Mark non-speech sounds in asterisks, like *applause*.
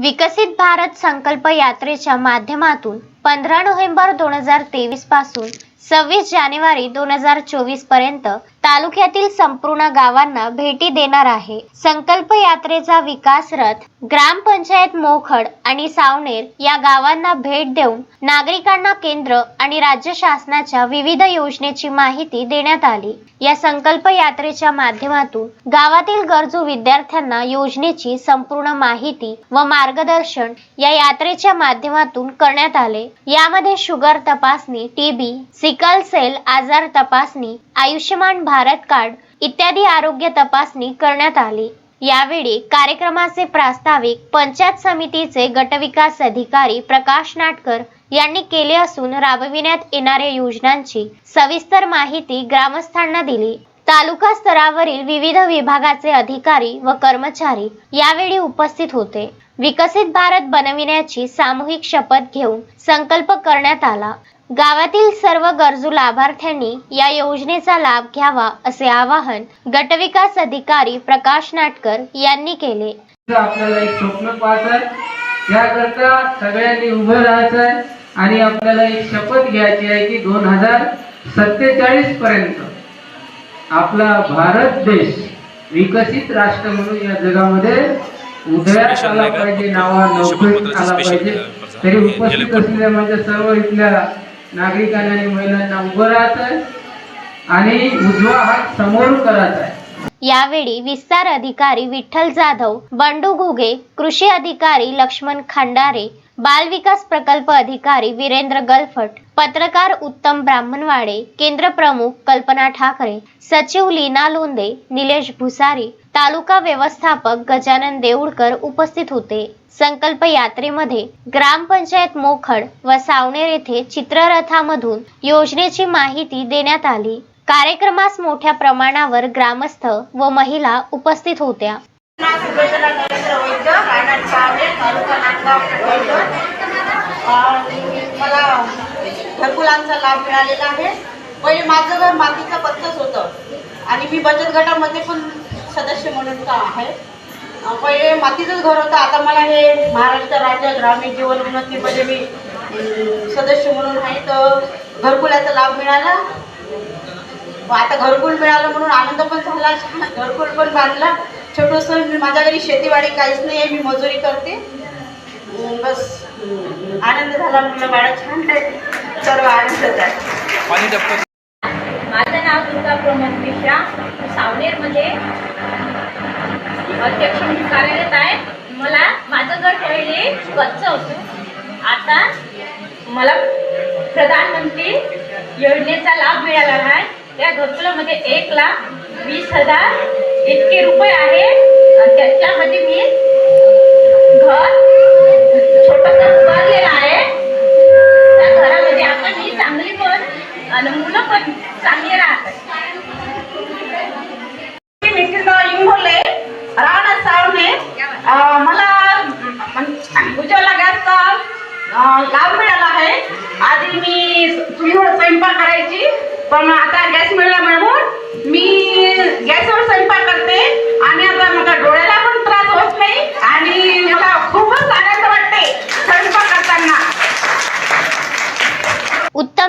विकसित भारत संकल्प यात्रेच्या माध्यमातून पंधरा नोव्हेंबर दोन हजार तेवीसपासून सव्वीस जानेवारी दोन हजार चोवीसपर्यंत तालुक्यातील संपूर्ण गावांना भेटी देणार आहे. संकल्प यात्रेचा विकास रथ ग्रामपंचायत मोखड आणि सावनेर या गावांना भेट देऊन नागरिकांना केंद्र आणि राज्य शासनाच्या विविध योजनेची माहिती देण्यात आली. या संकल्प यात्रेच्या माध्यमातून गावातील गरजू विद्यार्थ्यांना योजनेची संपूर्ण माहिती व मार्गदर्शन या यात्रेच्या माध्यमातून करण्यात आले. यामध्ये शुगर तपासणी टीबी सिकल सेल आजार तपासणी आयुष्यमान भारत कार्ड इत्यादी आरोग्य तपासणी करण्यात आली. यावेळी कार्यक्रमाचे प्रास्ताविक पंचायत समितीचे गटविकास अधिकारी प्रकाश नाटकर यांनी केले असून राबविण्यात येणाऱ्या योजनांची सविस्तर माहिती ग्रामस्थांना दिली. तालुका स्तरावरील विविध विभागाचे अधिकारी व कर्मचारी यावेळी उपस्थित होते. विकसित भारत बनविण्याची सामूहिक शपथ घेऊन संकल्प करण्यात आला. गावातील सर्व गरजू लाभार्थ्यांनी या योजनेचा लाभ घ्यावा असे आवाहन गटविकास अधिकारी प्रकाश नाटकर यांनी केले आपल्याला एक स्वप्न पाहायचं आहे त्याकरता सगळ्यांनी उभं राहायचं आहे आणि आपल्याला एक शपथ घ्यायची आहे की दोन हजार सत्तेचाळीस पर्यंत आपला भारत देश विकसित राष्ट्र म्हणून या जगामध्ये उदयास आला? पाहिजे नावा नोकरीत शपथपत्राचं आला पाहिजे. तरी उपस्थित. असलेल्या म्हणजे सर्व इथल्या नागरिकांना आणि महिलांना उभं राहत आहे आणि उजवा हात समोर करायचा आहे. यावेळी विस्तार अधिकारी विठ्ठल जाधव बंडू घुगे कृषी अधिकारी लक्ष्मण खांडारे बालविकास प्रकल्प अधिकारी वीरेंद्र गलफट पत्रकार उत्तम ब्राह्मणवाडे केंद्र प्रमुख कल्पना ठाकरे सचिव लीना लोंदे निलेश भुसारी तालुका व्यवस्थापक गजानन देऊळकर उपस्थित होते. संकल्प यात्रेमध्ये ग्रामपंचायत मोखड व सावनेर येथे चित्ररथामधून योजनेची माहिती देण्यात आली. कार्यक्रमास मोठ्या प्रमाणावर ग्रामस्थ व महिला उपस्थित होत्या. मला घरकुलांचा लाभ मिळालेला आहे. पहिले माझं घर मातीचं पत्तच होतं. आणि मी बचत गटामध्ये पण सदस्य म्हणून का आहे? पहिले मातीचंच घर होतं. आता मला हे महाराष्ट्र राज्य ग्रामीण जीवन उन्नतीमध्ये म्हणजे मी सदस्य म्हणून आहे तर घरकुलाचा लाभ मिळाला. आता घरकुल मिळालं म्हणून आनंद पण झाला *laughs* घरकुल पण बांधला. छोटस मी माझ्या घरी शेतीवाडी काहीच नाही आहे मी मजुरी करते. बस. आनंद झाला मुलं बाळा छान आहे. सर्व आनंदच आहे पाणी टपकत. माझं नाव दुर्गा प्रमोद मिश्रा. सावनेरमध्ये अध्यक्ष म्हणून कार्यरत आहे. मला माझं घर पहिले कच्चं होतं. आता मला प्रधानमंत्री योजनेचा लाभ मिळाला आहे. त्या घरकुलामध्ये एक लाख वीस हजार इतके रुपये आहे. त्याच्यामध्ये मी घर छोटस उभारलेलं आहे. त्या घरामध्ये आपण मी चांगली पण आणि मुलं पण चांगली राहतात. मी नितीनराव राणा सावणे मला अं, उज्ज्वला गॅसचा लाभ मिळाला आहे आधी मी चुलीवर स्वयंपाक करायची पण आता गॅस मिळाला म्हणून मी गॅसवर स्वयंपाक करते आणि आता मला डोळ्याला पण त्रास होत नाही आणि मला खूपच आनंद वाटते स्वयंपाक करताना उत्तम